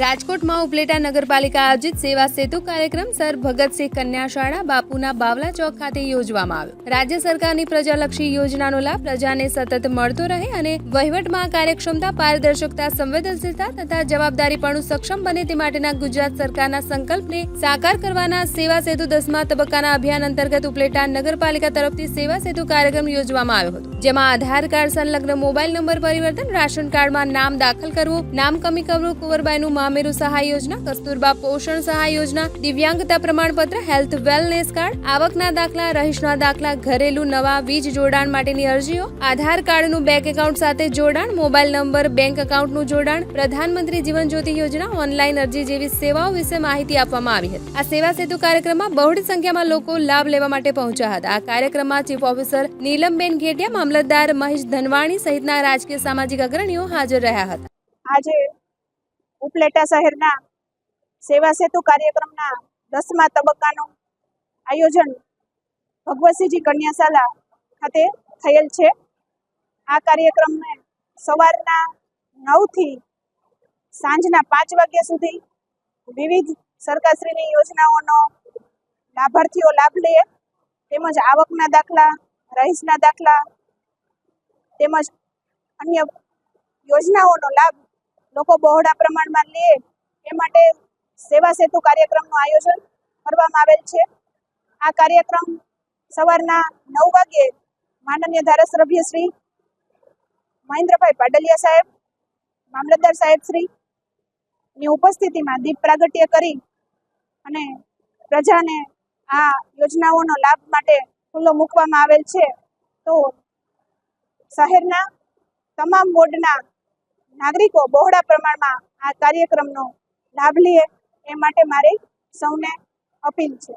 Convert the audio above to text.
રાજકોટમાં ઉપલેટા નગરપાલિકા આયોજિત સેવા સેતુ કાર્યક્રમ સર ભગતસિંહ કન્યા શાળા બાપુના બાવલા ચોક ખાતે યોજવામાં આવ્યો. રાજ્ય સરકારની પ્રજાલક્ષી યોજનાનો લાભ પ્રજાને સતત મળતો રહે અને વહીવટમાં કાર્યક્ષમતા પારદર્શકતા, સંવેદનશીલતા તથા જવાબદારીપણું સક્ષમ બને તે માટેના ગુજરાત સરકારના સંકલ્પને સાકાર કરવાના સેવા સેતુ દસમા તબક્કાના અભિયાન અંતર્ગત ઉપલેટા નગરપાલિકા તરફથી સેવા સેતુ કાર્યક્રમ યોજવામાં આવ્યો હતો. જેમાં આધાર કાર્ડ, સંલગ્ન મોબાઈલ નંબર પરિવર્તન, રાશન કાર્ડમાં નામ દાખલ કરવું, નામ કમી કરવું, કુંવરબાઈનું મામેરું સહાય યોજના, કસ્તુરબા પોષણ સહાય યોજના, દિવ્યાંગતા પ્રમાણપત્ર, હેલ્થ વેલનેસ કાર્ડ, આવકના દાખલા, રહીશના દાખલા, ઘરેલું નવા વીજ જોડાણ માટેની અરજીઓ, આધાર કાર્ડનું બેંક એકાઉન્ટ સાથે જોડાણ, મોબાઈલ નંબર, બેંક એકાઉન્ટનું જોડાણ, પ્રધાનમંત્રી જીવન જ્યોતિ યોજના, ઓનલાઈન અરજી જેવી સેવાઓ વિશે માહિતી આપવામાં આવી હતી. આ સેવા સેતુ કાર્યક્રમમાં બહોળી સંખ્યામાં લોકો લાભ લેવા માટે પહોંચ્યા હતા. આ કાર્યક્રમમાં ચીફ ઓફિસર નીલમબેન ઘેટિયા, મામલતદાર મહેશ ધનવાણી સહિતના રાજકીય સામાજિક અગ્રણીઓ હાજર રહ્યા હતા. આજે ઉપલેટા શહેરના સેવા સેતુ કાર્યક્રમના દસમા તબક્કાનું આયોજન ભગવતસિંહજી કન્યાશાલા ખાતે થયેલ છે. આ કાર્યક્રમને સવારના નવથી સાંજના પાંચ વાગ્યા સુધી વિવિધ સરકારશ્રીની યોજનાઓનો લાભાર્થીઓ લાભ લે, તેમજ આવકના દાખલા, રહીશના દાખલા, તેમજ અન્ય યોજનાઓનો લાભ લોકો બહોળા પ્રમાણમાં લે, એ માટે સેવા સેતુ કાર્યક્રમનું આયોજન કરવામાં આવેલ છે. આ કાર્યક્રમ સવારના નવ વાગ્યે માનનીય ધારાસભ્ય શ્રી મહેન્દ્રભાઈ પાડલિયા સાહેબ, મામલતદાર સાહેબ શ્રી ની ઉપસ્થિતિમાં દીપ પ્રાગટ્ય કરી અને પ્રજાને આ યોજનાઓનો લાભ માટે ખુલ્લો મૂકવામાં આવેલ છે. તો શહેરના તમામ વોર્ડના નાગરિકો બહોળા પ્રમાણમાં આ કાર્યક્રમનો લાભ લે એ માટે મારી સૌને અપીલ છે.